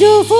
do for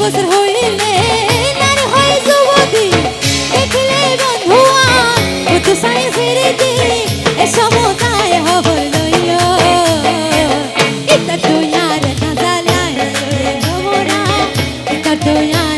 বছর হইলে নার হয় যুবতী। দেখলে বন্ধুয়া কত সাই ফিরে দি, এ সমতায় হবর লইও এটা তো আর না জালায় এটা তো আর